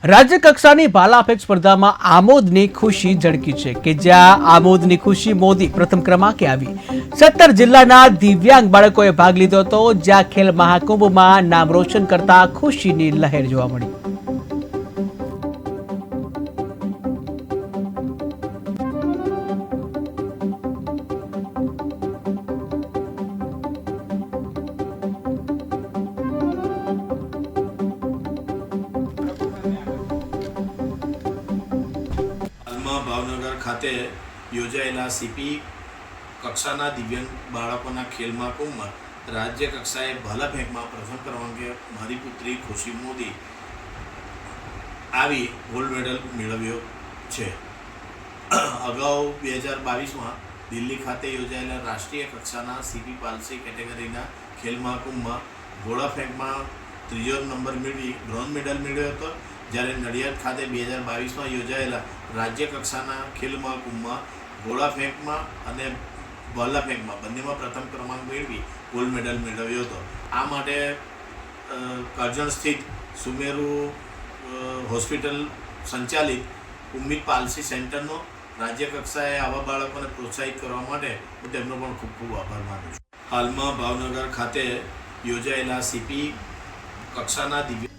રાજ્ય કક્ષાની ભાલાફેંક સ્પર્ધામાં આમોદની ખુશી ઝળકી છે કે જ્યાં આમોદની ખુશી મોદી પ્રથમ ક્રમાંકે આવી. સત્તર જિલ્લાના દિવ્યાંગ બાળકોએ ભાગ લીધો હતો, જ્યાં ખેલ મહાકુંભમાં નામ રોશન કરતા ખુશીની લહેર જોવા મળી. હાલમાં ભાવનગર ખાતે યોજાયેલા સીપી કક્ષાના દિવ્યાંગ બાળકોના ખેલ મહાકુંભમાં રાજ્ય કક્ષાએ ભાલા ફેંકમાં પ્રથમ ક્રમાંકે મારી પુત્રી ખુશી મોદી આવી ગોલ્ડ મેડલ મેળવ્યો છે. અગાઉ બે હજાર બાવીસમાં દિલ્હી ખાતે યોજાયેલા રાષ્ટ્રીય કક્ષાના સીપી પાલસી કેટેગરીના ખેલ મહાકુંભમાં ગોળા ફેંકમાં ત્રીજો નંબર મેળવી બ્રોન્ઝ મેડલ મેળવ્યો હતો. જ્યારે નડિયાદ ખાતે બે હજાર બાવીસમાં યોજાયેલા રાજ્ય કક્ષાના ખેલ મહાકુંભમાં ગોળા ફેંકમાં અને ભાલા ફેંકમાં બંનેમાં પ્રથમ ક્રમાંક મેળવી ગોલ્ડ મેડલ મેળવ્યો હતો. આ માટે કરજણ સ્થિત સુમેરુ હોસ્પિટલ સંચાલિત ઉમ્મીદ પાલસી સેન્ટરનો રાજ્ય કક્ષાએ આવા બાળકોને પ્રોત્સાહિત કરવા માટે હું તેમનો પણ ખૂબ ખૂબ આભાર માનું છું. હાલમાં ભાવનગર ખાતે યોજાયેલા સીપી કક્ષાના દિવ્ય